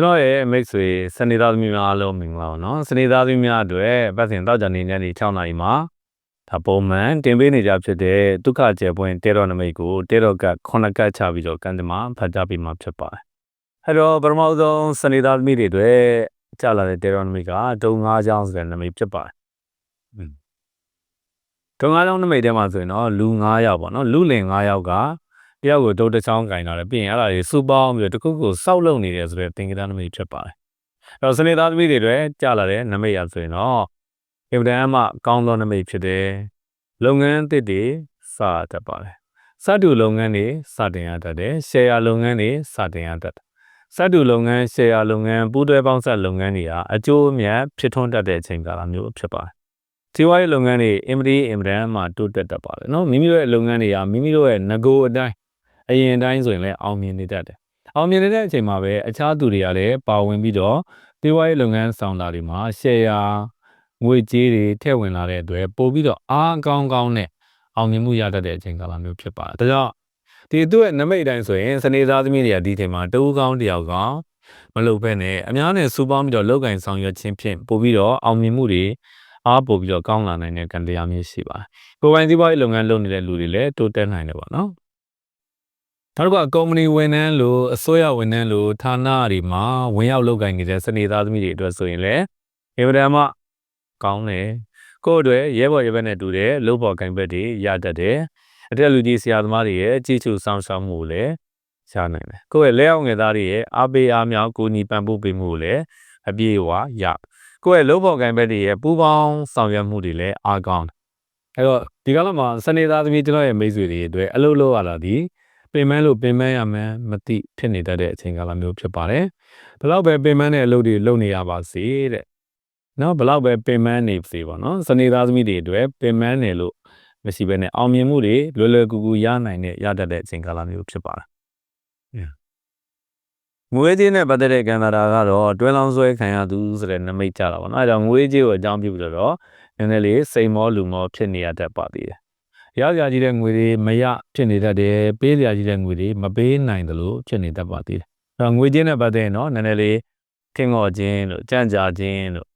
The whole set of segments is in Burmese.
ကျွန်တော်ရဲ့မိတ်ဆွေစနေသားသမီးများအားလုံးမင်္ဂလာပါနော်စနေသားသမီးများအတွက်ပတ်စဉ်တောက်ကြနေညနေ6နာရီမှာဒါပုံမှန်တင်ပေးနေကြဖြစ်တဲ့ဒုက္ခကျယ်ပွင့်တေတော်နမိတ်ကိုတေတော်က9ကတ်ချပြီးတော့ကန်တမဖတ်ကြပြီးမှဖြစ်ပါတယ်အဲ့တော့ပထမဆုံးစနေသားသမီးတွေအတွက်ကြာလာတဲ့တေတော်နမိတ်ကဒုံ၅ချောင်းဆိုတဲ့နမိတ်ဖြစ်ပါတယ်ဒုံ၅ချောင်းနမိတ်ထဲမှာဆိုရင်တော့လူ9ယောက်ပေါ့နော်လူလင်9ယောက်က တယောက်ကိုဒုတ်တစ်ချောင်းကင်လာတယ်ပြီးရင်အဲ့ဒါတွေစူပေါင်းပြီးတော့တစ်ခုခုစောက်လုံနေတယ်ဆိုတဲ့သင်္ကေတနမိတ်ဖြစ်ပါတယ်အဲ့တော့စနေသားသမီးတွေတွေကြာလာတဲ့နမိတ်ရဆိုရင်တော့အင်ဗဒန်မှကောင်းသောနမိတ်ဖြစ်တယ်လုပ်ငန်းအသစ်တွေစတတ်ပါတယ်စတူလုပ်ငန်းတွေစတင်ရတတ်တယ်ရှယ်ယာလုပ်ငန်းတွေစတင်ရတတ်တယ်စတူလုပ်ငန်းရှယ်ယာလုပ်ငန်းပူးတွဲပေါင်းဆက်လုပ်ငန်းတွေဟာအကျိုးအမြတ်ဖြစ်ထွန်းတတ်တဲ့အချိန်ကာလမျိုးဖြစ်ပါတယ်စီးပွားရေးလုပ်ငန်းတွေအင်မဒီအင်မဒန်မှတိုးတက်တတ်ပါတယ်နော်မိမိတို့ရဲ့လုပ်ငန်းတွေကမိမိတို့ရဲ့ငကိုအတိုင်း အရင်တိုင်းဆိုရင်လည်းအောင်မြင်နေတတ်တယ်။အောင်မြင်နေတဲ့အချိန်မှာပဲအခြားသူတွေကလည်းပါဝင်ပြီးတော့တေးဝါးရေးလုပ်ငန်းဆောင်တာတွေမှာရှယ်ယာငွေကြေးတွေထည့်ဝင်လာတဲ့အတွက်ပို့ပြီးတော့အားကောင်းကောင်းနဲ့အောင်မြင်မှုရတတ်တဲ့အချိန်ကာလမျိုးဖြစ်ပါတယ်။ဒါကြောင့်ဒီသူ့ရဲ့နမိတ်တိုင်းဆိုရင်စနေသားသမီးတွေကဒီချိန်မှာတဦးကောင်းတယောက်ကောင်းမလုပ်ဘဲနဲ့အများနဲ့စူပေါင်းပြီးတော့လောက်ကင်ဆောင်ရွက်ခြင်းဖြင့်ပို့ပြီးတော့အောင်မြင်မှုတွေအားပို့ပြီးတော့ကောင်းလာနိုင်တဲ့ကံတရားမျိုးရှိပါတယ်။ကိုယ်ပိုင်စီးပွားရေးလုပ်ငန်းလုပ်နေတဲ့လူတွေလည်းတိုးတက်နိုင်တယ်ပေါ့နော်။ နောက်တစ်ခုကကုမ္ပဏီဝန်ထမ်းလို့အစိုးရဝန်ထမ်းလို့ဌာနတွေမှာဝင်ရောက်လုပ်ကိုင်နေတဲ့စနေသားသမီးတွေအတွက်ဆိုရင်လည်းအင်ဗဒမ်မကောင်းတယ်ကိုယ့်အတွက်ရဲဘော်ရဲဘက်နဲ့တူတဲ့လုပ်ပေါ်ကင်ဘက်တွေရတတ်တယ်အတက်လူကြီးဆရာသမားတွေရဲ့ကြည်ချူဆောင်ရှောက်မှုကိုလည်းရနိုင်တယ်ကိုယ့်ရဲ့လက်အောက်ငယ်သားတွေရဲ့အားပေးအားမြောက်ကိုညီပံ့ပိုးပေးမှုကိုလည်းအပြည့်အဝရကိုယ့်ရဲ့လုပ်ပေါ်ကင်ဘက်တွေရဲ့ပူးပေါင်းဆောင်ရွက်မှုတွေလည်းအားကောင်းတယ်အဲ့တော့ဒီကလာမှာစနေသားသမီးကျွန်တော်ရဲ့မိတ်ဆွေတွေအတွက်အလုပ်လုပ်ရတာဒီ ပင်မလို့ပင်မရမှန်းမသိဖြစ်နေတတ်တဲ့အချိန်ကာလမျိုးဖြစ်ပါတယ်။ဘလောက်ပဲပင်မတဲ့အလုပ်တွေလုပ်နေရပါစေတဲ့။နော်ဘလောက်ပဲပင်မနေပါစေပေါ့နော်။စနေသားသမီးတွေအတွက်ပင်မနေလို့မရှိဘဲနဲ့အောင်မြင်မှုတွေလွယ်လွယ်ကူကူရနိုင်တဲ့ရတတ်တဲ့အချိန်ကာလမျိုးဖြစ်ပါတယ်။ငွေကြေးနဲ့ပတ်သက်တဲ့ကံတာတာကတော့တွဲလောင်းဆွဲခံရသူဆိုတဲ့နမိတ်ကြတာပေါ့နော်။အဲဒါငွေကြေးကိုအကြောင်းပြုပြီးတော့နည်းနည်းလေးစိတ်မောလူမောဖြစ်နေရတတ်ပါသေးတယ် ရစရာကြီးတဲ့ငွေတွေမရဖြစ်နေတတ်တယ်ပေးစရာကြီးတဲ့ငွေတွေမပေးနိုင်တယ်လို့ဖြစ်နေတတ်ပါသေးတယ်အဲ့တော့ငွေချင်းနဲ့ပတ်သက်ရင်တော့နည်းနည်းလေးခင်ငေါ်ခြင်းလို့ကြံ့ကြာခြင်းလို့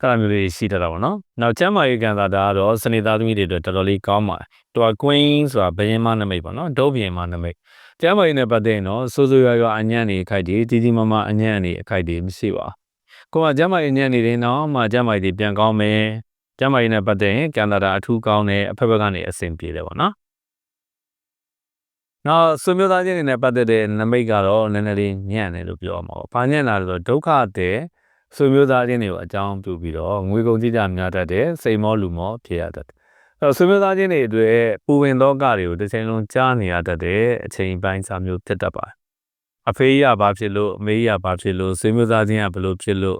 ကလာမျိုးလေးရှိတတ်တာပေါ့နော်နောက်ကျမ်းမာရေးကံသာတာကတော့စနေသားသမီးတွေအတွက်တော်တော်လေးကောင်းပါတယ်သူက queen ဆိုတာဘယင်းမနမိတ်ပေါ့နော်ဒုတ်ဘယင်းမနမိတ်ကျမ်းမာရေးနဲ့ပတ်သက်ရင်တော့စိုးစိုးရွားရွားအညံ့နေအခိုက်တွေကြီးကြီးမားမားအညံ့နေအခိုက်တွေမရှိပါဘူးကိုကကျမ်းမာရေးညံ့နေတယ်နော်မှကျမ်းမာရေးတွေပြန်ကောင်းမယ် ကျမ်းမာရေးနဲ့ပတ်သက်ရင်ကန်နာဒါအထူးကောင်းတယ်အဖက်ဖက်ကနေအဆင်ပြေတယ်ပေါ့နော်နောက်ဆွေမျိုးသားချင်းတွေနဲ့ပတ်သက်တဲ့နမိတ်ကတော့နည်းနည်းလေးညံ့တယ်လို့ပြောမှာပေါ့။ဘာညံ့တာလဲဆိုတော့ဒုက္ခတဲ့ဆွေမျိုးသားချင်းတွေကိုအကြောင်းပြုပြီးတော့ငွေကုန်ကြေးကြများတတ်တယ်စိတ်မောလူမောဖြစ်ရတတ်တယ်။အဲတော့ဆွေမျိုးသားချင်းတွေအတွက်ပူဝင်သောကတွေကိုတစ်ချိန်လုံးကြားနေရတတ်တဲ့အချိန်ပိုင်းစာမျိုးဖြစ်တတ်ပါတယ်။အဖေးရဘာဖြစ်လို့အမေးရဘာဖြစ်လို့ဆွေမျိုးသားချင်းကဘလို့ဖြစ်လို့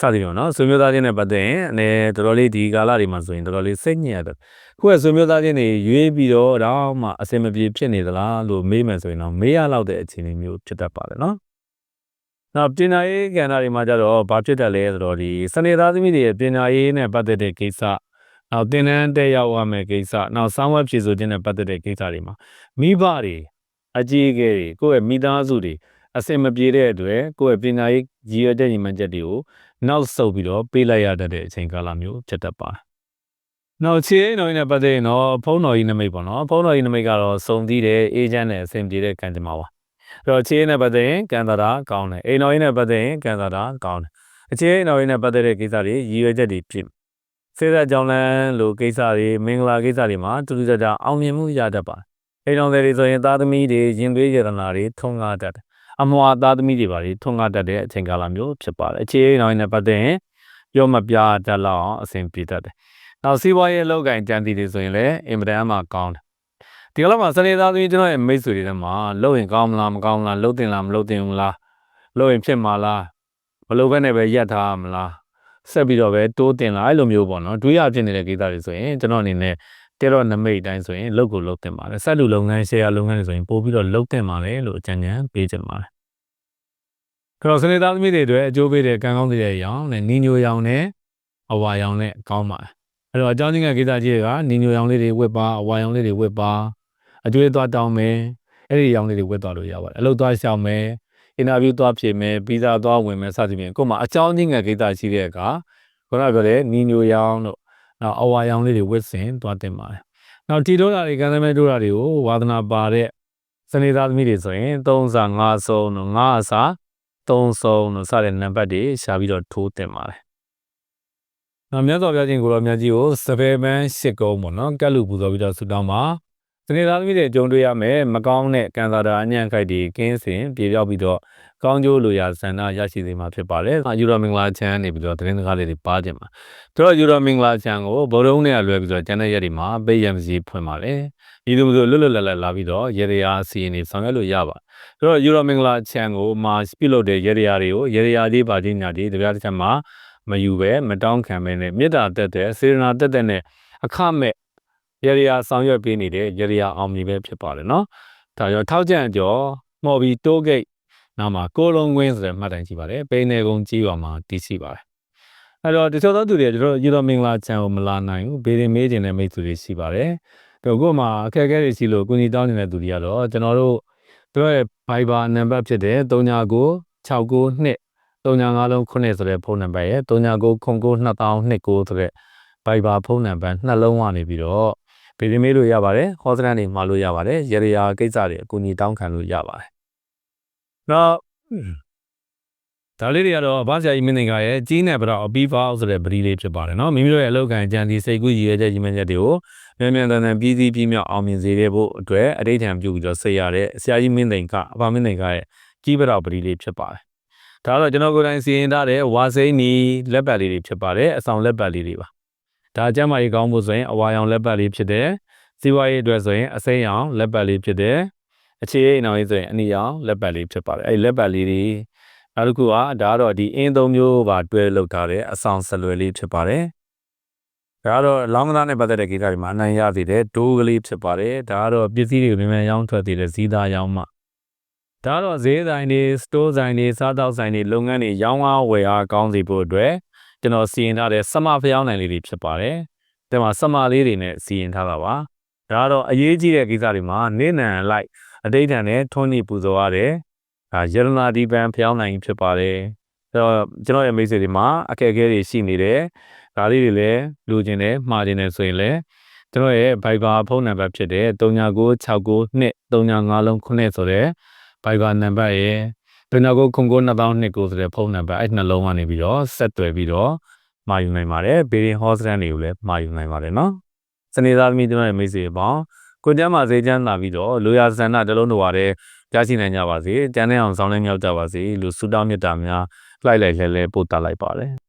စသည်ပေါ့နော်ဆွေမျိုးသားချင်းနဲ့ပတ်သက်ရင်အနေတော်တော်လေးဒီကာလတွေမှာဆိုရင်တော်တော်လေးစိတ်ညစ်ရတယ်ခုကဆွေမျိုးသားချင်းတွေရွေးပြီးတော့တော့မှအစင်မပြေဖြစ်နေသလားလို့မေးမယ်ဆိုရင်တော့မေးရလောက်တဲ့အခြေအနေမျိုးဖြစ်တတ်ပါတယ်နော်နောက်ပညာရေးကဏ္ဍတွေမှာကြတော့ဘာဖြစ်တတ်လဲဆိုတော့ဒီစနေသားသမီးတွေရဲ့ပညာရေးနဲ့ပတ်သက်တဲ့ကိစ္စနောက်သင်တန်းတက်ရောက်ရမယ့်ကိစ္စနောက်စောင်းဝက်ဖြည့်ဆိုခြင်းနဲ့ပတ်သက်တဲ့ကိစ္စတွေမှာမိဘတွေအကြီးအကဲတွေကိုယ့်ရဲ့မိသားစုတွေ အစင်မပြေတဲ့အတွက်ကိုယ့်ရဲ့ပညာရေးရည်ရွယ်တဲ့ညီမချက်တွေကိုနောက်ဆုတ်ပြီးတော့ပေးလိုက်ရတတ်တဲ့အချိန်ကာလမျိုးဖြစ်တတ်ပါတယ်။နောက်ခြေအိမ်တော်ကြီးနဲ့ပတ်သက်ရင်တော့ဖုန်းတော်ကြီးနမိတ်ပေါ့နော်။ဖုန်းတော်ကြီးနမိတ်ကတော့စုံတည်တဲ့အေဂျင့်နဲ့အဆင်ပြေတဲ့ကံကြမ္မာပါ။အဲ့တော့ခြေအိမ်နဲ့ပတ်သက်ရင်ကံသာတာကောင်းတယ်။အိမ်တော်ကြီးနဲ့ပတ်သက်ရင်ကံသာတာကောင်းတယ်။အခြေအိမ်တော်ကြီးနဲ့ပတ်သက်တဲ့ကိစ္စတွေရည်ရွယ်ချက်တွေဖြစ်စေသက်ကြောင့်လန်းလိုကိစ္စတွေမင်္ဂလာကိစ္စတွေမှာတူတူကြကြအောင်မြင်မှုရတတ်ပါတယ်။အိမ်တော်တွေဆိုရင်သားသမီးတွေရင်သွေးရတနာတွေထုံကားတတ်တယ် အမွာသားသမီးတွေပါလေထွန်းကားတတ်တဲ့အချိန်ကာလမျိုးဖြစ်ပါတယ်အခြေအနေနောက်နဲ့ပတ်သက်ရင်ပြောမပြတတ်လောက်အောင်အဆင်ပြေတတ်တယ်နောက်စီးပွားရေးလောက်ကင်တန်တီတွေဆိုရင်လည်းအင်မတန်မှကောင်းတယ်ဒီလောက်မှာစနေသားသမီးကျွန်တော်ရဲ့မိတ်ဆွေတွေထဲမှာလုပ်ရင်ကောင်းမလားမကောင်းလားလုပ်တင်လားမလုပ်တင်ဘူးလားလုပ်ရင်ဖြစ်မှာလားမလုပ်ဘဲနဲ့ပဲရက်ထားမလားဆက်ပြီးတော့ပဲတိုးတင်လာအဲ့လိုမျိုးပေါ့နော်တွေးရဖြစ်နေတဲ့ကိစ္စတွေဆိုရင်ကျွန်တော်အနေနဲ့ တဲတော့နမိတ်တိုင်းဆိုရင်လုပ်ကိုလုပ်တင်ပါတယ်ဆက်လူလုပ်ငန်းရှယ်ယာလုပ်ငန်းတွေဆိုရင်ပို့ပြီးတော့လုပ်တင်ပါတယ်လို့အကြံဉာဏ်ပေးချင်ပါတယ်ခရောစနေသားသမီးတွေအတွက်အကျိုးပေးတဲ့ကံကောင်းတဲ့ရောင်နဲ့နီညိုရောင်နဲ့အဝါရောင်နဲ့ကောင်းပါတယ်အဲ့တော့အကြောင်းချင်းကကိစ္စကြီးကနီညိုရောင်လေးတွေဝတ်ပါအဝါရောင်လေးတွေဝတ်ပါအကျွေးသွားတောင်းမယ်အဲ့ဒီရောင်လေးတွေဝတ်သွားလို့ရပါတယ်အလုပ်သွားရှောင်မယ်အင်တာဗျူးသွားဖြစ်မယ်ဗီဇာသွားဝင်မယ်စသဖြင့်ကို့မှာအကြောင်းချင်းငယ်ကိစ္စရှိတဲ့အခါခုနကပြောတဲ့နီညိုရောင်တို့ နောက်အဝါရောင်လေးတွေဝစ်စင်သွားတင်ပါတယ်နောက်တီတိုးတာတွေကမ်းသမဲတိုးတာတွေကိုဝါသနာပါတဲ့စနေသားသမီးတွေဆိုရင်3စာ5ဆုံးတို့5အစာ3ဆုံးတို့စတဲ့နံပါတ်တွေရှာပြီးတော့ထိုးတင်ပါတယ်နောက်မြတ်စွာဘုရားရှင်ကိုရောမြတ်ကြီးကိုစပယ်ပန်းရှစ်ကုန်းပေါ့နော်ကတ်လူပူဇော်ပြီးတော့ဆုတောင်းပါစနေသားသမီးတွေကြုံတွေ့ရမယ်မကောင်းတဲ့ကံစားတာအညံ့ခိုက်တွေကင်းစင်ပြေပြောက်ပြီးတော့ ကောင်းကျိုးလိုရာဆန္ဒရရှိစေမှာဖြစ်ပါတယ်။ယူရိုမင်္ဂလာချမ်းနေပြီးတော့သတင်းစကားလေးတွေပါကြမှာ။တို့ယူရိုမင်္ဂလာချမ်းကိုဗုဒ္ဓဦးနဲ့လွဲပြီးတော့ကျန်တဲ့ရက်တွေမှာပေးရမစီဖွင့်ပါတယ်။ဒီလိုမျိုးလွတ်လွတ်လပ်လပ်လာပြီးတော့ရေရရာစီရင်နေဆောင်ရွက်လို့ရပါ။တို့ယူရိုမင်္ဂလာချမ်းကိုမှာပြုလုပ်တဲ့ရေရရာတွေကိုရေရရာလေးပါခြင်းညာတွေတပြားတစ်ချက်မှာမယူပဲမတောင်းခံပဲနဲ့မေတ္တာတက်တဲ့စေရနာတက်တဲ့နဲ့အခမဲ့ရေရရာဆောင်ရွက်ပေးနေတဲ့ရေရရာအောင်မြင်ပဲဖြစ်ပါတယ်နော်။ဒါကြောင့်ထောက်ကြံကြောမော်ဘီတိုးဂိတ် နောက်မှာကိုလုံးကွင်းဆိုတဲ့မှတ်တိုင်ရှိပါတယ်ပိန်းနေကုန်းကြီးပါမှာတည်ရှိပါတယ်အဲ့တော့တချို့သောသူတွေကျွန်တော်ယူတော်မင်္ဂလာချန်ကိုမလာနိုင်ဘူးဘေးရင်မေးခြင်းနဲ့မိတ်ဆွေတွေရှိပါတယ်တော့ကို့မှာအခက်အခဲတွေရှိလို့ကုညီတောင်းနေတဲ့သူတွေကတော့ကျွန်တော်တို့တို့ရဲ့ Viber နံပါတ်ဖြစ်တဲ့39 692 39လုံး9ဆိုတဲ့ဖုန်းနံပါတ်ရဲ့39 09 2029ဆိုတဲ့ Viber ဖုန်းနံပါတ်နှလုံးကနေပြီးတော့ဗီဒီမေးလို့ရပါတယ်ဟောစတန်တွေမှာလို့ရပါတယ်ရေရာကိစ္စတွေအကူအညီတောင်းခံလို့ရပါတယ် နောက်ဒါလေးတွေကတော့ဘာဆရာကြီးမင်းသင်္ကာရဲ့ကြီးနဲ့ဗတော့အပီးဖောက်ဆိုတဲ့ပရီလေးဖြစ်ပါတယ်နော်မိမိတို့ရဲ့အလုပ်ကန်ကြံဒီစိတ်ကူးရည်ရတဲ့ကြီးမင်းချက်တွေကိုမြန်မြန်တန်တန်ပြည်စည်းပြီးမြောက်အောင်မြင်စေတဲ့ဖို့အတွက်အဋိဌံပြုပြီးတော့ဆေးရတဲ့ဆရာကြီးမင်းသင်္ကအဘမင်းသင်္ကာရဲ့ကြီးဗတော့ပရီလေးဖြစ်ပါတယ်ဒါတော့ကျွန်တော်ကိုယ်တိုင်စီရင်ထားတဲ့ဝါစိမ့်နီလက်ပတ်လေးတွေဖြစ်ပါတယ်အဆောင်လက်ပတ်လေးတွေပါဒါကျမ်းမာရေးကောင်းဖို့ဆိုရင်အဝါရောင်လက်ပတ်လေးဖြစ်တယ်စီးပွားရေးအတွက်ဆိုရင်အစိမ်းရောင်လက်ပတ်လေးဖြစ်တယ် အခြေအိမ်အောင်ရေးဆိုရင်အနီရောင်လက်ပတ်လေးဖြစ်ပါတယ်အဲ့လက်ပတ်လေးတွေနောက်တစ်ခုကဒါကတော့ဒီအင်းသုံးမျိုးပါတွဲလောက်ထားတဲ့အဆောင်ဆလွယ်လေးဖြစ်ပါတယ်ဒါကတော့လောင်းကစားနဲ့ပတ်သက်တဲ့ကိစ္စတွေမှာအနိုင်ရသေးတဲ့ဒိုးကလေးဖြစ်ပါတယ်ဒါကတော့ပစ္စည်းတွေကိုမြန်မြန်ရောင်းထွက်သေးတဲ့ဇီးသားရောင်းမှဒါတော့ဈေးဆိုင်တွေစတိုးဆိုင်တွေစားတောက်ဆိုင်တွေလုပ်ငန်းတွေရောင်းအားဝယ်အားကောင်းစေဖို့အတွက်ကျွန်တော်စီရင်ထားတဲ့စမဖျောင်းနိုင်လေးတွေဖြစ်ပါတယ်ဒီမှာစမလေးတွေနဲ့စီရင်ထားတာပါဒါကတော့အရေးကြီးတဲ့ကိစ္စတွေမှာနေနံလိုက် အတိတ်တန်နဲ့ထွန်းနေပူဇော်ရတယ်။ဒါယရနာဒီပန်ဖျောင်းနိုင်ဖြစ်ပါတယ်။အဲတော့ကျွန်တော်ရဲ့မိတ်ဆွေတွေမှာအခက်အခဲတွေရှိနေတယ်။ဒါလေးတွေလည်းလူကျင်တယ်မှားကျင်တယ်ဆိုရင်လည်းကျွန်တော်ရဲ့ Viber ဖုန်းနံပါတ်ဖြစ်တဲ့39692395လုံး9ဆိုတဲ့ Viber နံပါတ်ရဲ့39692029ဆိုတဲ့ဖုန်းနံပါတ်အဲ့နှလုံးကနေပြီးတော့ဆက်သွယ်ပြီးတော့မှာယူနိုင်ပါတယ်။ဘေးရင်ဟောစတန်တွေကိုလည်းမှာယူနိုင်ပါတယ်နော်။စနေသားသမီးတို့ရဲ့မိတ်ဆွေပေါင်း ကိုကျမ်းမှာဈေးချမ်းလာပြီးတော့လိုရာဆန္ဒတလုံးတော်ပါတဲ့ကြားရှိနိုင်ကြပါစေ။ကျမ်းတဲ့အောင်ဆောင်းလင်းမြောက်ကြပါစေလို့ဆုတောင်းမြတ်တာများလိုက်လိုက်လဲလဲပို့တတ်လိုက်ပါတယ်